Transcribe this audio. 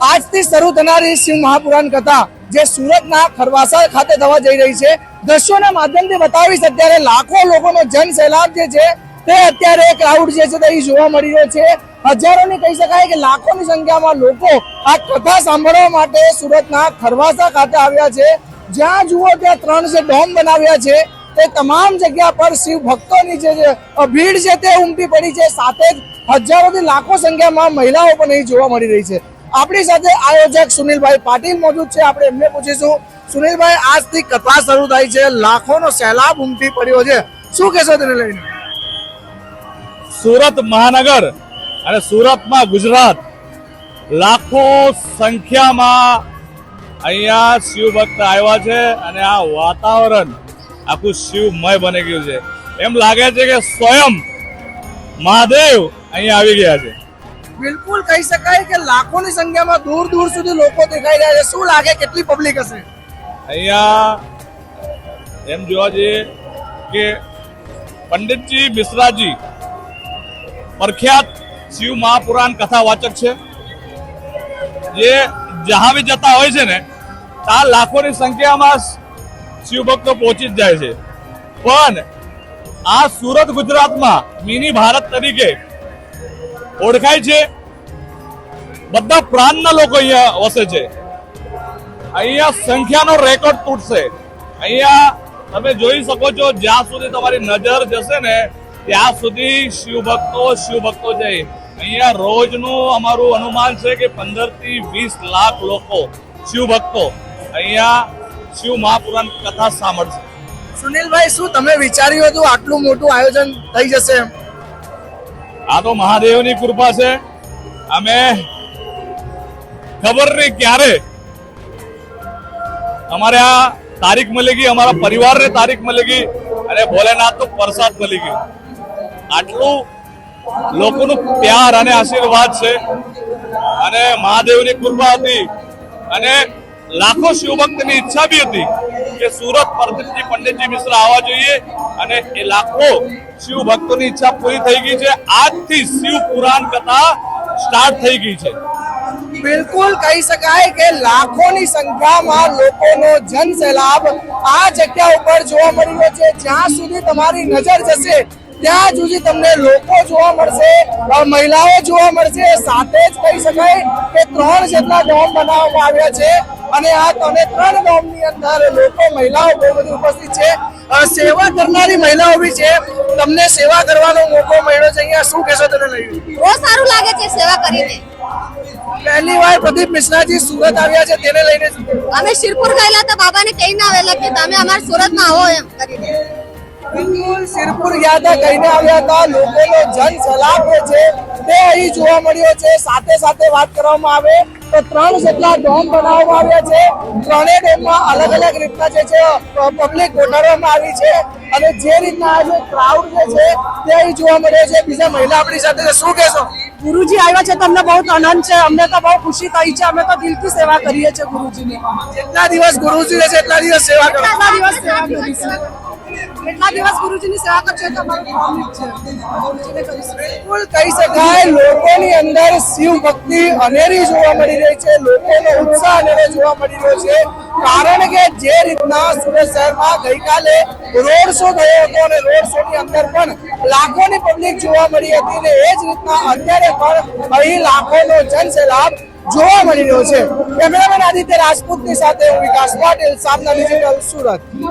આજથી શરૂ થનારી શિવ મહાપુરાણ કથા, જે સુરતના ખરવાસા ખાતે થવા જઈ રહી છે. દ્રશ્યોના માધ્યમથી બતાવીશ, અત્યારે લાખો લોકોનો જન સૈલાબ જે છે, તે અત્યારે ક્રાઉડ જે છે તે જોવા મળી રહ્યો છે. હજારોની કહી શકાય કે લાખોની સંખ્યામાં લોકો આ કથા સાંભળવા માટે સુરતના ખરવાસા ખાતે આવ્યા છે. જ્યાં જુઓ ત્યાં ત્રણ જે ડોમ બનાવ્યા છે, તે તમામ જગ્યા પર શિવ ભક્તોની જે ભીડ છે તે ઉમટી પડી છે. સાથે જ હજારોથી લાખો સંખ્યામાં મહિલાઓ પણ અહીં જોવા મળી રહી છે. આપણી સાથે આયોજક સુનિલભાઈ પાટીલ મોજૂદ છે. આપણે એમને પૂછીશું. સુનિલભાઈ, આજથી કથા શરૂ થાય છે. લાખોનો સહેલાબ ઉમટી પડ્યો છે. શું કહેશો તેને લઈને? સુરત મહાનગર અને સુરતમાં ગુજરાત લાખો સંખ્યામાં અહીંયા શિવ ભક્ત આવ્યા છે અને આ વાતાવરણ આખું શિવમય બની ગયું છે. એમ લાગે છે કે સ્વયં મહાદેવ અહીંયા આવી ગયા છે. બિલકુલ કહી શકાય કે લાખોની સંખ્યામાં દૂર દૂર સુધી લોકો દેખાઈ રહ્યા છે. શું લાગે કેટલી પબ્લિક હશે? અહીંયા એમ જોવા જઈએ કે પંડિતજી મિશ્રાજી પ્રખ્યાત શિવ મહાપુરાણ કથા વાચક છે. જે જહાં બી જતા હોય છે ને, ત્યાં લાખોની સંખ્યામાં શિવ ભક્તો પહોંચી જ જાય છે. પણ આ સુરત ગુજરાતમાં મિની ભારત તરીકે ઓળખાય છે. બધા પ્રાંતના લોકો અહીંયા વસે છે. અહીંયા સંખ્યાનો રેકોર્ડ તૂટશે. અહીંયા તમે જોઈ શકો છો, જ્યાં સુધી તમારી નજર જશે ને, ત્યાં સુધી શિવભક્તો શિવભક્તો જાય અહીંયા રોજનું અમારું અનુમાન છે કે પંદરથી વીસ લાખ લોકો શિવભક્તો અહીંયા શિવ મહાપુરાણ કથા સાંભળશે. સુનિલભાઈ, શું તમે વિચાર્યું હતું આટલું મોટું આયોજન થઈ જશે? એમ આ તો મહાદેવની કૃપા છે. અમે ખબર નહીં ક્યારે. અમારે આ તારીખ મળી ગઈ, અમારા પરિવારને તારીખ મળી ગઈ અને ભોલેનાથ નો પ્રસાદ મળી ગયો. આટલું લોકોનું પ્યાર અને આશીર્વાદ છે. અને મહાદેવની કૃપા હતી. અને લાખો શિવભક્તની ઈચ્છા બી હતી કે સુરત પ્રદીપજી પંડિતજી મિશ્ર આવવા જોઈએ અને એ લાખો શિવ ભક્તોની ઈચ્છા પૂરી થઈ ગઈ છે. આજથી શિવ પુરાણ કથા સ્ટાર્ટ થઈ ગઈ છે. બિલકુલ કહી શકાય કે લાખોની સંખ્યામાં લોકોનો જન સેલાબ આ જગ્યા ઉપર જોવા મળી રહ્યો છે. જ્યાં સુધી તમારી નજર જશે, ત્યાં સુધી તમને લોકો જોવા મળશે મહિલાઓ જોવા મળશે. સાથે જ કહી શકાય કે ત્રણ જેટલા ડોમ બનાવવામાં આવ્યા છે. અને આ તમે ત્રણ ડોમની અંદર લોકો મહિલાઓ બહુ બધી ઉપસ્થિત છે. સેવા કરનારી મહિલાઓ બી છે. તમને સેવા કરવાનો મોકો મળ્યો છે. અહીંયા શું કહેશો તમે લઈને બહુ સારું લાગે છે સેવા કરીને. પહેલી વાર પ્રદીપ મિશ્રાજી સુરત આવ્યા છે તેને લઈને અમે શિરપુર ગયેલા તો બાબાને કહીને આવેલા કે તમે અમારા સુરતમાં આવો એમ કરીને. બિલકુલ સિરપુર ગયા કહીને આવ્યા હતા. લોકોનો જન સલાહ છે. તે અહીં જોવા મળ્યો છે. સાથે સાથે વાત કરવામાં આવે તો ત્રણ જેટલા ડોમ બનાવવામાં આવ્યા છે. ત્રણેય ડોમમાં અલગ અલગ રીતના જે છે પબ્લિક ગોઠવવામાં આવી છે. અને જે રીતના જે ક્રાઉડ જે છે તે અહીં જોવા મળ્યો છે. બીજા મહિલા આપણી સાથે શું કહેશો? ગુરુજી આવ્યા છે. તો અમને બહુ આનંદ છે. અમને તો બહુ ખુશી થઈ છે. અમે તો દિલથી સેવા કરીએ છીએ ગુરુજીની. જેટલા દિવસ ગુરુજી રહેશે એટલા દિવસ સેવા કરો. કેટલા દિવસ સેવા કરીશું કેટલા દિવસ ગુરુજીની સેવા કરશો તો અમારું બિલકુલ કહી શકાય, લોકોની અંદર શિવ ભક્તિ અનેરી જોવા મળી રહી છે, લોકોનો ઉત્સાહ અનેરો જોવા મળી રહ્યો છે. કારણ કે જે રીતના સુરત શહેરમાં ગઈકાલે રોડ શો થયો હતો અને રોડ શો ની અંદર પણ લાખોની પબ્લિક જોવા મળી હતી ને એ જ રીતના અત્યારે પણ અહીં લાખોનો જન સૈલાબ જોવા મળી રહ્યો છે. કેમેરામેન આદિત્ય રાજપૂતની સાથે હું વિકાસ પાટીલ, સામના ડિજિટલ સુરત.